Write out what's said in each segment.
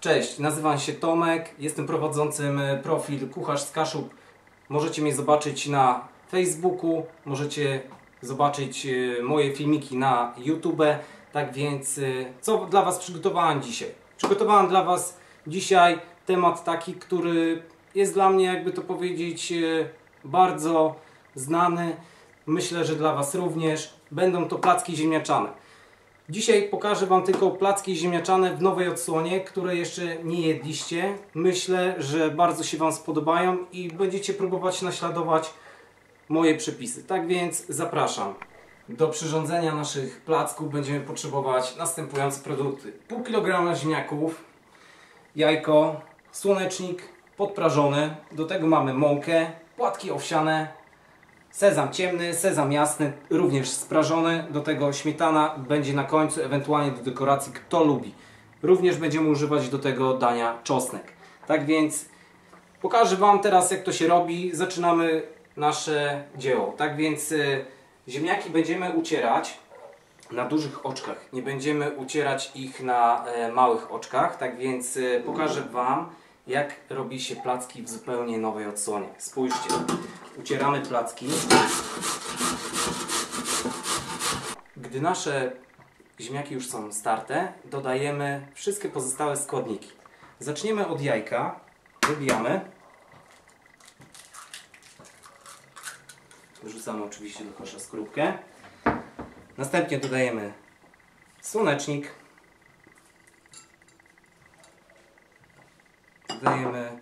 Cześć, nazywam się Tomek, jestem prowadzącym e, profil Kucharz z Kaszub. Możecie mnie zobaczyć na Facebooku, możecie zobaczyć e, moje filmiki na YouTube. Tak więc, e, co dla Was przygotowałem dzisiaj? Przygotowałem dla Was dzisiaj temat taki, który jest dla mnie, jakby to powiedzieć, bardzo znany. Myślę, że dla Was również. Będą to placki ziemniaczane. Dzisiaj pokażę Wam tylko placki ziemniaczane w nowej odsłonie, które jeszcze nie jedliście. Myślę, że bardzo się Wam spodobają i będziecie próbować naśladować moje przepisy. Tak więc zapraszam. Do przyrządzenia naszych placków będziemy potrzebować następujące produkty. Pół kilograma ziemniaków, jajko, słonecznik podprażony, do tego mamy mąkę, płatki owsiane, Sezam ciemny, sezam jasny, również sprażony. Do tego śmietana będzie na końcu, ewentualnie do dekoracji, kto lubi. Również będziemy używać do tego dania czosnek. Tak więc pokażę Wam teraz, jak to się robi. Zaczynamy nasze dzieło. Tak więc y, ziemniaki będziemy ucierać na dużych oczkach. Nie będziemy ucierać ich na e, małych oczkach. Tak więc y, pokażę Wam, jak robi się placki w zupełnie nowej odsłonie. Spójrzcie, ucieramy placki. Gdy nasze ziemniaki już są starte, dodajemy wszystkie pozostałe składniki. Zaczniemy od jajka, wybijamy. Wrzucamy oczywiście do kosza skorupkę. Następnie dodajemy słonecznik. Dodajemy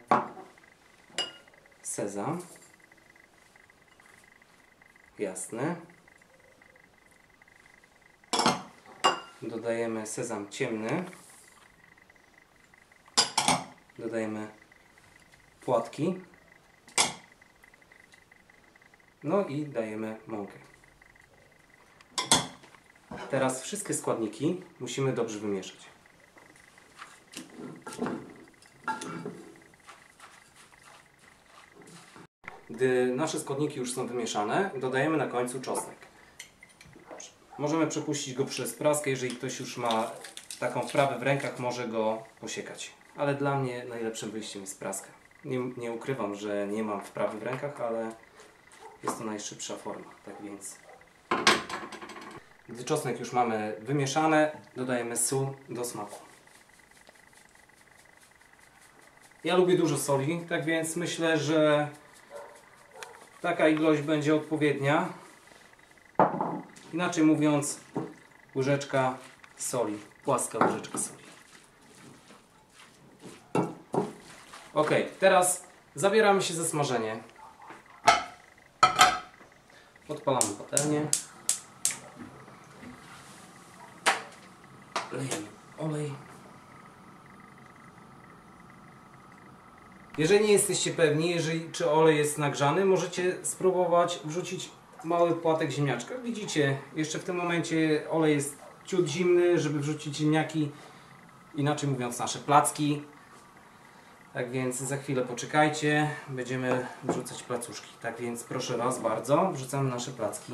sezam. Jasny. Dodajemy sezam ciemny. Dodajemy płatki. No i dajemy mąkę. Teraz wszystkie składniki musimy dobrze wymieszać. Gdy nasze składniki już są wymieszane, dodajemy na końcu czosnek. Możemy przepuścić go przez praskę, jeżeli ktoś już ma taką wprawę w rękach, może go posiekać. Ale dla mnie najlepszym wyjściem jest praska. Nie, nie ukrywam, że nie mam wprawy w rękach, ale jest to najszybsza forma. Tak więc, gdy czosnek już mamy wymieszane, dodajemy sól do smaku. Ja lubię dużo soli, tak więc myślę, że Taka ilość będzie odpowiednia. Inaczej mówiąc, łyżeczka soli, płaska łyżeczka soli. Ok, teraz zabieramy się za smażenie. Odpalamy patelnię. Lejemy olej. Jeżeli nie jesteście pewni, jeżeli, czy olej jest nagrzany, możecie spróbować wrzucić mały płatek ziemniaczka. Widzicie, jeszcze w tym momencie olej jest ciut zimny, żeby wrzucić ziemniaki, inaczej mówiąc nasze placki. Tak więc za chwilę poczekajcie, będziemy wrzucać placuszki. Tak więc proszę Was bardzo, wrzucamy nasze placki.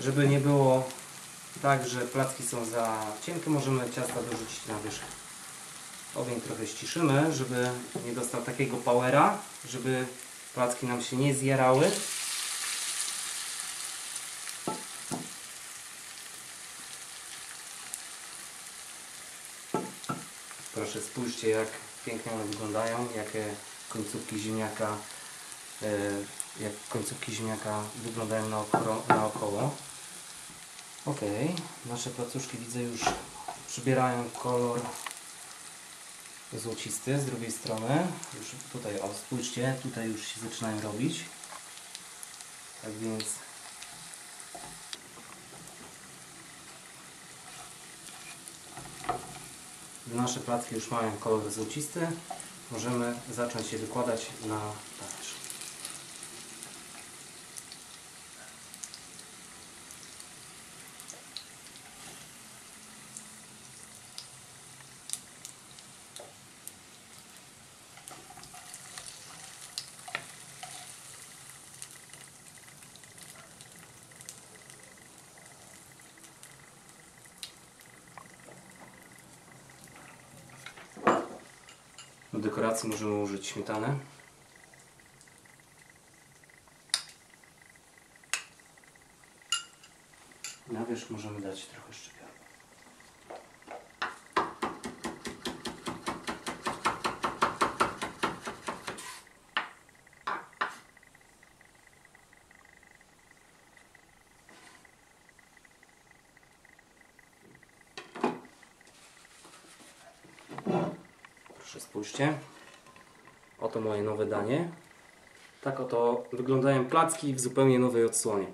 Żeby nie było tak, że placki są za cienkie, możemy ciasta dorzucić na wierzch. Ogień trochę ściszymy, żeby nie dostał takiego powera, żeby placki nam się nie zjarały. Proszę spójrzcie jak pięknie one wyglądają, jakie końcówki ziemniaka jak końcówki ziemniaka wyglądają naokoło. Ok, nasze placuszki widzę już przybierają kolor złocisty z drugiej strony. Już tutaj, o spójrzcie, tutaj już się zaczynają robić. Tak więc nasze placki już mają kolor złocisty, możemy zacząć je wykładać na talerz. Do dekoracji możemy użyć śmietanę. Na wierzch możemy dać trochę szczypiorka. Proszę spójrzcie. Oto moje nowe danie. Tak oto wyglądają placki w zupełnie nowej odsłonie.